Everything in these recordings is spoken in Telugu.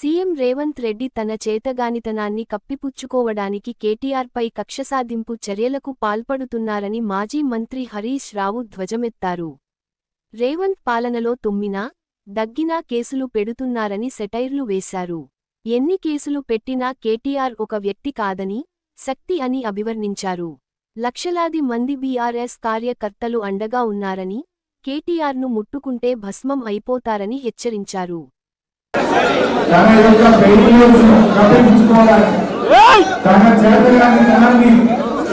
సీఎం రేవంత్ రెడ్డి తన చేతగానితనాన్ని కప్పిపుచ్చుకోవడానికి కేటీఆర్పై కక్షసాధింపు చర్యలకు పాల్పడుతున్నారని మాజీ మంత్రి హరీష్ రావు ధ్వజమెత్తారు. రేవంత్ పాలనలో తుమ్మినా దగ్గినా కేసులు పెడుతున్నారని సెటైర్లు వేశారు. ఎన్ని కేసులు పెట్టినా కేటీఆర్ ఒక వ్యక్తి కాదని శక్తి అని అభివర్ణించారు. లక్షలాది మంది బీఆర్ఎస్ కార్యకర్తలు అండగా ఉన్నారని కేటీఆర్ను ముట్టుకుంటే భస్మం అయిపోతారని హెచ్చరించారు. తన యొక్క ఫెయిల్యూర్స్ కప్పిపుచ్చుకోవడానికి తన చేతగాని తనాన్ని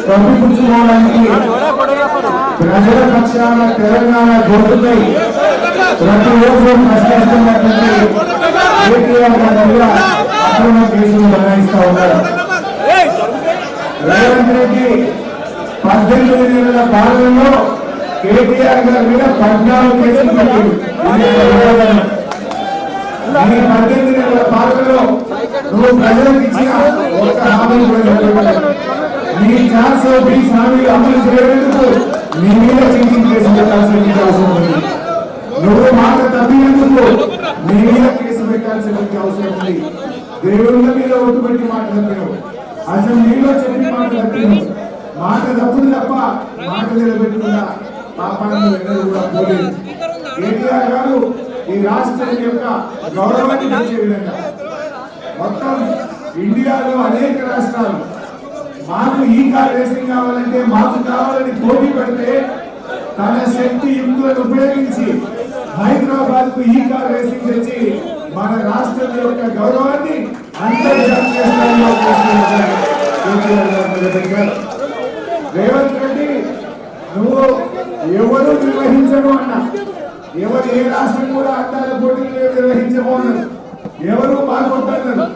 కప్పిపుచ్చుకోవడానికి ప్రజల పక్షాన తెలంగాణ గొంతుపై ప్రతిరోజు ప్రశ్నిస్తున్నటువంటి కేటీఆర్ గారి మీద అక్రమ కేసులు బనాయిస్తా ఉన్నారు. రేవంత్ రెడ్డి పద్దెనిమిది నెలల పాలనలో కేటీఆర్ గారి మీద పద్నాలుగు కేసులు ఇది ఈ పద్దెనిమిది నెలల పాలనలో నువ్వు ప్రజలకు ఇచ్చిన ఒక్క హామీ నీ ఛాన్స్ బీస్ హామీలు అమలు చేయడానికి నీ మీద చీటింగ్ కేసు పెట్టాల్సిన అవసరం ఉంది నువ్వు మాట తప్పినందుకు నీ మీద కేసు పెట్టాల్సిన అవసరం ఉంది. దేవుళ్ళ మీద ఒట్టు పెట్టి మాట తప్పినావు. నీలో చెప్పి మాట తప్పినావు. మాట తప్పుదు తప్ప మాట నిలబెట్టుకున్న పాపాన్ని ఎన్నడూ కూడా పోలేదు. కేటీఆర్ గారు ఈ రాష్ట్రం యొక్క గౌరవాన్ని పెంచే విధంగా. మొత్తం ఇండియాలో అనేక రాష్ట్రాలు మాకు ఈ కార్ రేసింగ్ కావాలంటే మాకు కావాలని పోటీ పెడితే తన శక్తి యుక్తులను ఉపయోగించి హైదరాబాద్కు ఈ కార్ రేసింగ్ తెచ్చి మన రాష్ట్రం యొక్క గౌరవాన్ని అంతర్జాతీయ స్థాయిలో రేవంత్ రెడ్డి నువ్వు ఎవరు నిర్వహించను అన్నా. ఎవరు ఏ రాష్ట్రం కూడా అందాల పోటీలు నిర్వహించము ఎవరు మాకొద్దన్నారు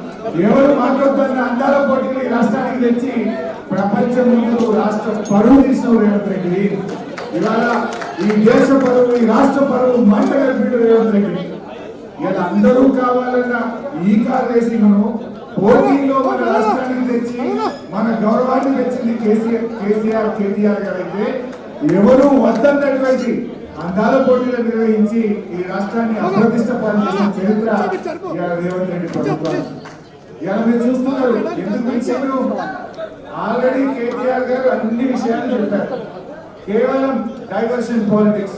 ఎవరు మాకొద్దన్న అందాల పోటీలు ఈ రాష్ట్రానికి తెచ్చి ప్రపంచం ముందు రాష్ట్ర పరువు తీసిన రేవంత్ రెడ్డి. ఇవాళ ఈ దేశ పరువు ఈ రాష్ట్ర పరువు మంట కలిపిన రేవంత్ రెడ్డి. ఇలా అందరూ కావాలన్న ఈ కార్ రేసింగ్ పోటీలో మన రాష్ట్రానికి తెచ్చి మన గౌరవాన్ని తెచ్చింది కేసీఆర్ కేసీఆర్ కేటీఆర్ గారు అయితే ఎవరు వద్దన్నటువంటి అందాల పోటీలు నిర్వహించి ఈ రాష్ట్రాన్ని అప్రతిష్ట పాలించిన చరిత్ర ఇవాళ రేవంత్ రెడ్డి ప్రభుత్వం ఇలా మీరు చూస్తున్నారు ఎందుకు పిలిచారు? ఆల్రెడీ కేటీఆర్ గారు అన్ని విషయాలు చెప్పారు. కేవలం డైవర్షన్ పాలిటిక్స్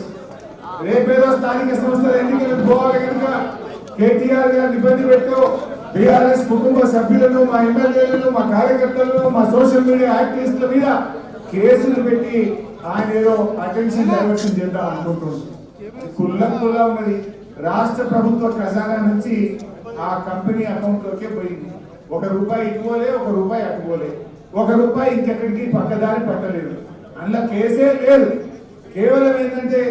రేపేదో స్థానిక సంస్థల ఎన్నికలు పోవాలి కనుక కేటీఆర్ గారిని ఇబ్బంది పెట్టు బీఆర్ఎస్ కుటుంబ సభ్యులను మా ఎమ్మెల్యేలను మా కార్యకర్తలను మా సోషల్ మీడియా యాక్టివిస్టుల మీద కేసులు పెట్టి ఆయన ఏదో అటెన్షన్ డైవర్షన్ చేద్దాం అనుకుంటున్నారు కుల్లం కుల్లా ఉన్నది. రాష్ట్ర ప్రభుత్వ ఖజానా నుంచి ఆ కంపెనీ అకౌంట్ లోకే పోయింది. ఒక రూపాయి ఇటువలే ఒక రూపాయి అటువలే ఒక రూపాయి ఇంకెక్కడికి పక్కదారి పట్టలేదు. అందులో కేసే లేదు. కేవలం ఏంటంటే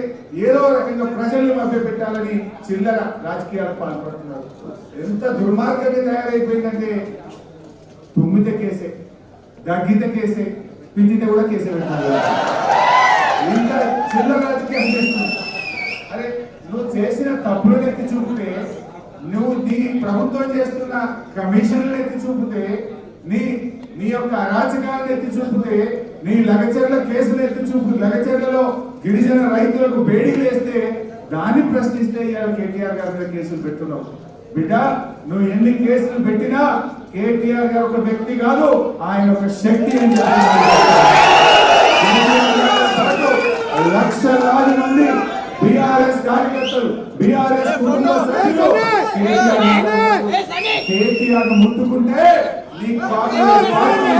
ఏదో రకంగా ప్రజల్ని మభ్య పెట్టాలని చిల్లర రాజకీయాలు పాల్పడుతున్నారు. ఎంత దుర్మార్గంగా తయారైపోయిందంటే తుమ్మితే కేసే దగ్గితే కేసే పిండితే కూడా కేసే పెట్టాలి. ఇంత చిన్న రాజకీయం చేస్తుంది అరే నువ్వు చేసిన తప్పులను ఎత్తి చూపితే నువ్వు నీ ప్రభుత్వం చేస్తున్న కమిషన్లు ఎత్తి చూపితే నీ నీ యొక్క అరాచకాలను ఎత్తి చూపితే నీ లగచర్ల కేసులు ఎత్తి చూపు లగచర్లలో గిరిజన రైతులకు బేడీ వేస్తే దాన్ని ప్రశ్నిస్తే ఇవాళ కేటీఆర్ గారి మీద కేసులు పెట్టున్నావు బిడ్డ నువ్వు ఎన్ని కేసులు పెట్టినా కేటీఆర్ గారు ఒక వ్యక్తి కాదు ఆయన ఒక శక్తి అని చెప్పి లక్షలాది మంది బీఆర్ఎస్ కార్యకర్తలు బీఆర్ఎస్ కుటుంబ సభ్యులు కేటీఆర్ ముట్టుకుంటే నీ కాంగ్రెస్ పార్టీ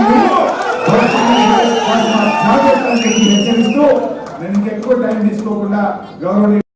హెచ్చరిస్తూ నేను టైం తీసుకోకుండా గౌరవ